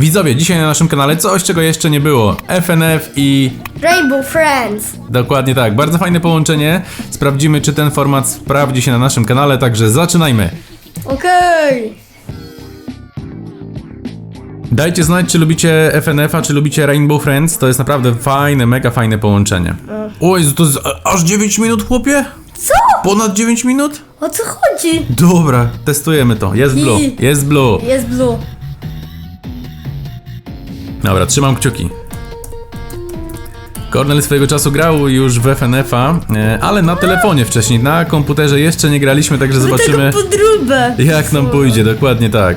Widzowie, dzisiaj na naszym kanale coś, czego jeszcze nie było. FNF i... Rainbow Friends. Dokładnie tak, bardzo fajne połączenie. Sprawdzimy, czy ten format sprawdzi się na naszym kanale, także zaczynajmy. Okej. Dajcie znać, czy lubicie FNF-a, czy lubicie Rainbow Friends. To jest naprawdę fajne, mega fajne połączenie. Oj, to jest a- aż 9 minut, chłopie? Co? Ponad 9 minut? O co chodzi? Dobra, testujemy to. Jest blue, I- jest blue. Jest blue. Dobra, trzymam kciuki. Kornel swojego czasu grał już w FNF-a, e, ale na telefonie wcześniej, na komputerze jeszcze nie graliśmy, także zobaczymy Taką podróbę. jak nam pójdzie, dokładnie tak.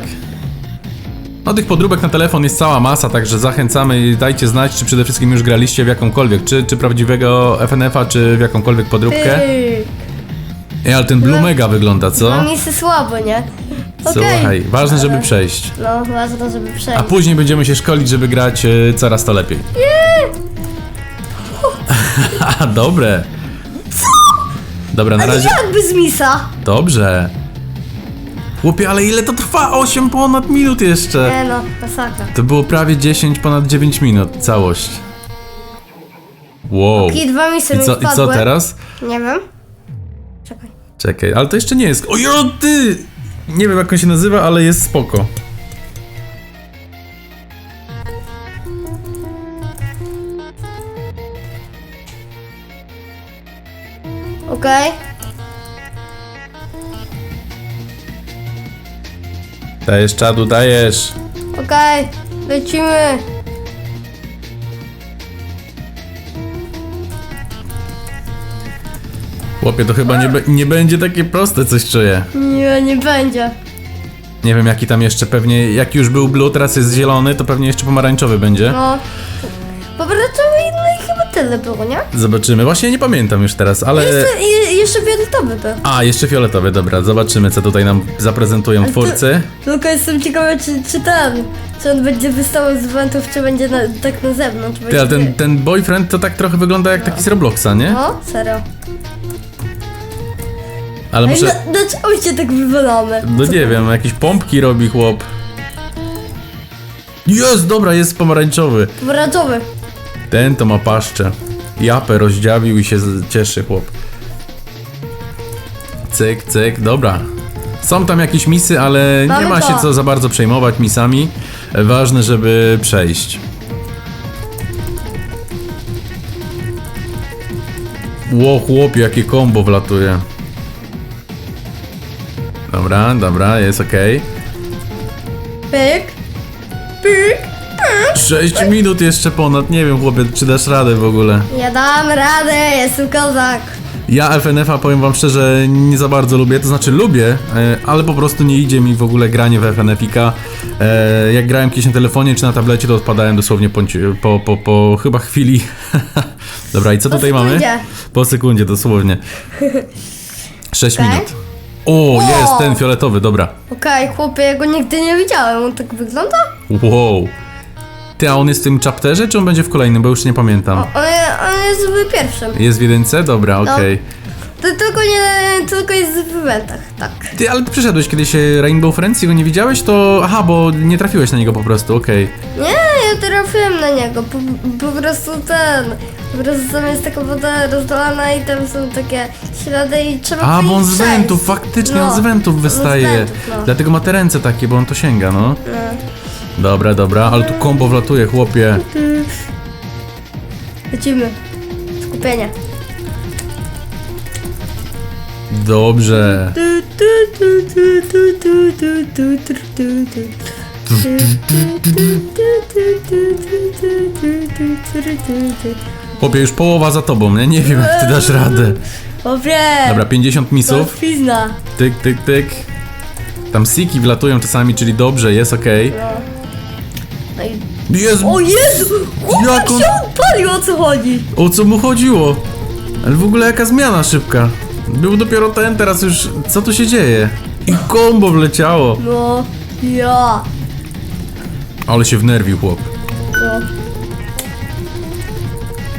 No tych podróbek na telefon jest cała masa, także zachęcamy i dajcie znać, czy przede wszystkim już graliście w jakąkolwiek, czy, czy prawdziwego FNF-a, czy w jakąkolwiek podróbkę. Ej, ale ten Blue mega wygląda, co? No mi się słabo, nie? Okej. Słuchaj, ważne, żeby przejść. No, ważne, żeby przejść. A później będziemy się szkolić, żeby grać e, coraz to lepiej. Haha, dobre. Dobra, na razie. jak bez misa? Dobrze. Chłopie, ale ile to trwa? 8 ponad minut jeszcze. Nie no, masakra. To było prawie 10 ponad 9 minut, całość. Wow. I dwa misy I mi co, I co wpadły. teraz? Nie wiem. Czekaj. Czekaj, ale to jeszcze nie jest. Ojo, ty! Nie wiem jak on się nazywa, ale jest spoko. Okej. Dajesz czadu, dajesz. Okej. Lecimy. Chłopie, to chyba nie, be- nie będzie takie proste, coś czuję. Nie, nie będzie. Nie wiem jaki tam jeszcze pewnie, jak już był blue, teraz jest zielony, to pewnie jeszcze pomarańczowy będzie. No. Po prostu no i chyba tyle było, nie? Zobaczymy. Właśnie nie pamiętam już teraz, ale... Jeszcze, i, jeszcze fioletowy był. A, jeszcze fioletowy, dobra, zobaczymy co tutaj nam zaprezentują to- twórcy. Tylko jestem ciekawa, czy, czy ten, czy on będzie wystawał z wentów, czy będzie na, tak na zewnątrz. Ty, ale ten, ten boyfriend to tak trochę wygląda jak taki z Robloxa, nie? No, serio. Ale Ej, muszę... no, dlaczego się tak wywalamy? No nie wiem, jakieś pompki robi chłop. Jest, dobra, jest pomarańczowy. Pomarańczowy. Ten to ma paszczę. Japę rozdziawił i się cieszy chłop. Cyk, cyk, dobra. Są tam jakieś misy, ale nie Mamy ma to. się co za bardzo przejmować misami. Ważne, żeby przejść. Ło, chłopie, jakie kombo wlatuje. Dobra, dobra, jest okej. Pyk. Pyk. 6 minut jeszcze ponad, nie wiem chłopie, czy dasz radę w ogóle. Ja dam radę, jestem kozak. Ja FNF-a powiem wam szczerze nie za bardzo lubię, to znaczy lubię, e, ale po prostu nie idzie mi w ogóle granie w FNF-ika. E, Jak grałem kiedyś na telefonie czy na tablecie, to odpadałem dosłownie po, po, po, po chyba chwili. Dobra, i co tutaj mamy? sekundzie. Po sekundzie, dosłownie. 6 Okej. minut. O, jest ten fioletowy, dobra. Okej, chłopie, ja go nigdy nie widziałem, on tak wygląda? Wow. Ty, a on jest w tym chapterze, czy on będzie w kolejnym, bo już nie pamiętam. On, on jest w pierwszym. Jest w jedynce? Dobra, No. okej. To tylko nie, tylko jest w eventach, tak. Ty, ale ty przeszedłeś kiedyś e, Rainbow Friends i go nie widziałeś, to... Aha, bo nie trafiłeś na niego po prostu, okej. Nie, ja trafiłem na niego, po, po prostu ten, po prostu tam jest taka woda rozdolana i tam są takie ślady i trzeba A, bo on z przejść. wentów, faktycznie No, on z wentów z wystaje. wentów, no. Dlatego ma te ręce takie, bo on to sięga, no. No. Dobra, dobra, ale tu kombo wlatuje, chłopie. Lecimy. Skupienie. Dobrze. Tu, tu, tu, tu, tu, tu, tu, tu, tu, tu, tu. Chłopie, już połowa za tobą, nie? Nie wiem, jak ty dasz radę. Chłopie! Dobra, 50 misów. Pizna. Tyk, tyk, tyk. Tam siki wlatują czasami, czyli dobrze, jest okej. No i... Jest... O Jezu! Chłopak Jak on- się odpalił, o co chodzi? O co mu chodziło? Ale w ogóle jaka zmiana szybka. Był dopiero ten, teraz już... Co tu się dzieje? I kombo wleciało. No, ja. Ale się wnerwił chłop. No.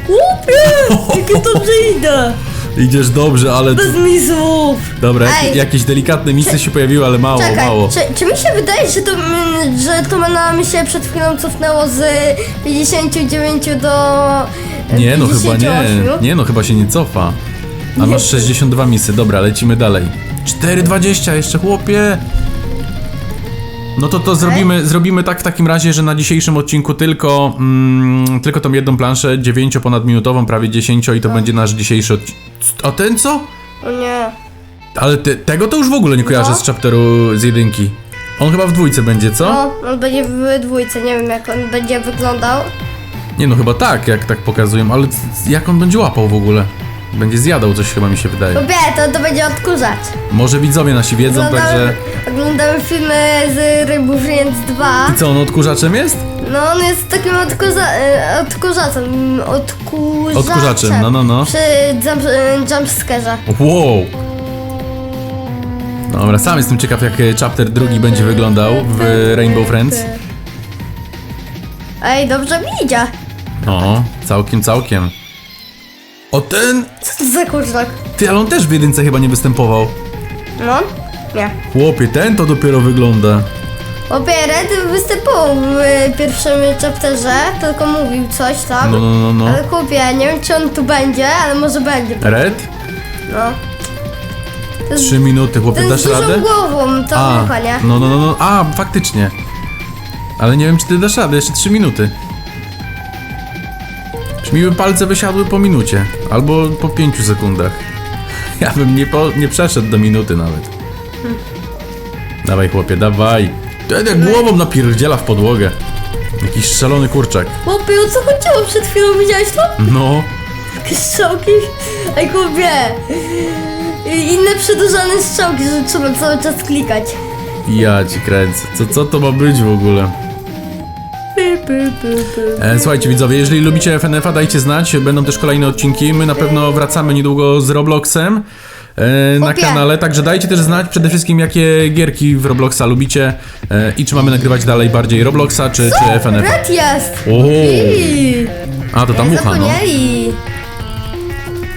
Chłopie! Jakie dobrze idę! Idziesz dobrze, ale... Bez misów! Dobra, jak, Ej. jakieś delikatne misy się pojawiły, ale mało, Czekaj, mało. czy, czy mi się wydaje, że to, mm, że to nam się przed chwilą cofnęło z 59 do Nie, no chyba 58? nie. Nie, no chyba się nie cofa. A masz 62 misy, dobra, lecimy dalej. 4,20 jeszcze, chłopie! No to to zrobimy, zrobimy tak w takim razie, że na dzisiejszym odcinku tylko, mm, tylko tą jedną planszę, 9 ponadminutową, prawie 10 i to będzie nasz dzisiejszy odcinek. A ten co? O nie. Ale ty, tego to już w ogóle nie kojarzę No. z chapteru z jedynki. On chyba w dwójce będzie, co? No, on będzie w dwójce, nie wiem jak on będzie wyglądał. Nie no, chyba tak, jak tak pokazują, ale c- c- jak on będzie łapał w ogóle? Będzie zjadał coś chyba mi się wydaje. Lubię, to, to będzie odkurzacz. Może widzowie nasi wiedzą, także... Oglądałem filmy z Rainbow Friends 2. I co, on odkurzaczem jest? No on jest takim odkurza, e, odkurzaczem. Odkurzaczem. Odkurzaczem, no, no, no. Przy jump, e, jumpscarze. Wow! Dobra, sam jestem ciekaw jak e, chapter drugi będzie wyglądał w Rainbow Friends. Ej, dobrze mi idzie. No, całkiem, całkiem. O ten! Co to za kurczak? Ty, ale on też w jedynce chyba nie występował. No? Nie. Chłopie, ten to dopiero wygląda. Red występował w e, pierwszym chapterze, tylko mówił coś tam. No, no, no, no. Ale kupię, nie wiem czy on tu będzie, ale może będzie. Red? No. To jest, Trzy minuty, chłopie, dasz dużą radę? głową, to A, nie? no, no, no, no, a, faktycznie. Ale nie wiem, czy ty dasz radę, jeszcze 3 minuty. Już mi by palce wysiadły po minucie, albo po 5 sekundach. Ja bym nie, po, nie przeszedł do minuty nawet. Dawaj, chłopie, dawaj. Ten jak głową napierdziela w podłogę. Jakiś szalony kurczak. Chłopie, o co chodziło przed chwilą, widziałeś to? No, Takie strzałki? Ej, chłopie. Inne przedłużane strzałki, że trzeba cały czas klikać. ja ci kręcę. Co, co to ma być w ogóle? Słuchajcie widzowie, jeżeli lubicie FNF-a, dajcie znać, będą też kolejne odcinki. My na pewno wracamy niedługo z Robloxem e, na Chłopie. kanale, także dajcie też znać przede wszystkim jakie gierki w Robloxa lubicie e, i czy mamy nagrywać dalej bardziej Robloxa czy, czy FNF-a. Red jest! O, a to ta mucha no.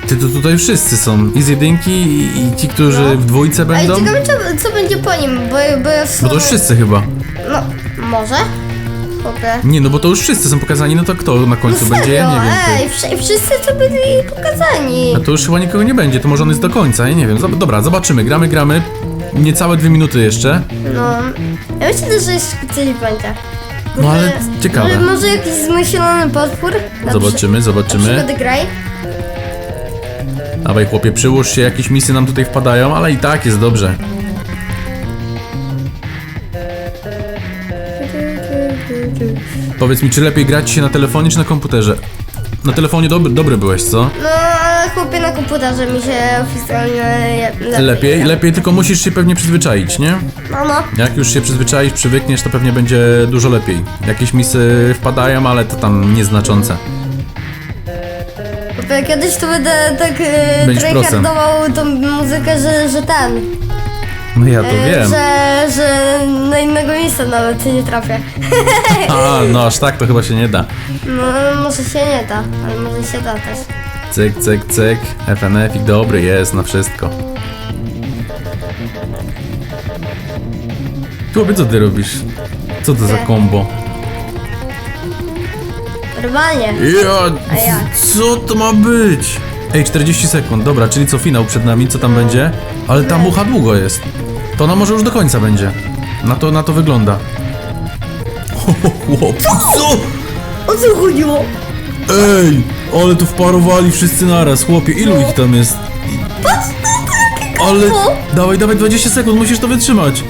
Ty to tutaj wszyscy są, i z jedynki i, i ci, którzy No. w dwójce będą. ciekawe co, co będzie po nim, bo, bo w Bo to już wszyscy chyba. No, może? Chłopie. Nie, no bo to już wszyscy są pokazani, no to kto na końcu No będzie? Ja nie wiem. ty. Ej, wsz- wszyscy co byli pokazani. A to już chyba nikogo nie będzie, to może on jest do końca, ja nie wiem. Zob- Dobra, zobaczymy, gramy, gramy. Niecałe dwie minuty jeszcze. No, ja myślę, że jeszcze coś będzie. No ale Może- ciekawe. Może, może jakiś zmyślony potwór? Na Zobaczymy, przy- zobaczymy. Graj. Dawaj chłopie, przyłóż się, jakieś misje nam tutaj wpadają, ale i tak jest dobrze. Powiedz mi, czy lepiej grać się na telefonie, czy na komputerze? Na telefonie dobry, dobry byłeś, co? No, ale chłopie na komputerze mi się oficjalnie lepiej. Lepiej, lepiej, tylko musisz się pewnie przyzwyczaić, nie? No, no. Jak już się przyzwyczaisz, przywykniesz, to pewnie będzie dużo lepiej. Jakieś misy wpadają, ale to tam nieznaczące. Chłopie, Kiedyś to będę tak e, Będziesz prosem. tryhardował tą muzykę, że, że ten. No ja to e, wiem. Że, że na innego miejsca nawet nie trafię. A, no aż tak to chyba się nie da. No, może się nie da, ale może się da też. Cyk, cyk, cyk. FNF i dobry jest na wszystko. Chłopie, co ty robisz? Co to za Nie. kombo? Normalnie. Ja, jak? co to ma być? Ej, 40 sekund, dobra, czyli co finał przed nami, co tam będzie? Ale ta mucha długo jest. To ona może już do końca będzie. Na to, na to wygląda. O, chłop, co? O co chodziło? Ej, ale tu wparowali wszyscy naraz, chłopie, ilu ich tam jest? Ale, dawaj, dawaj, 20 sekund, musisz to wytrzymać.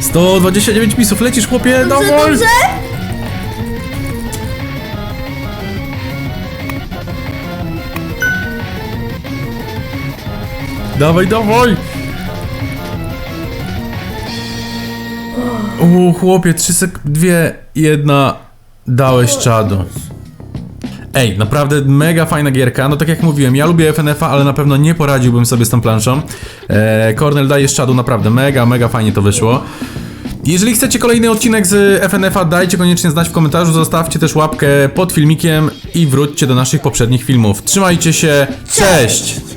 129 misów, lecisz, chłopie, Dobrze, dawaj! dobrze? Dawaj, dawaj! O, chłopie, 3 sek... dwie, jedna, dałeś czadu. Ej, naprawdę mega fajna gierka. No tak jak mówiłem, ja lubię FNF-a, ale na pewno nie poradziłbym sobie z tą planszą. Eee, Cornel daje czadu, naprawdę mega, mega fajnie to wyszło. Jeżeli chcecie kolejny odcinek z FNF-a, dajcie koniecznie znać w komentarzu, zostawcie też łapkę pod filmikiem i wróćcie do naszych poprzednich filmów. Trzymajcie się, cześć!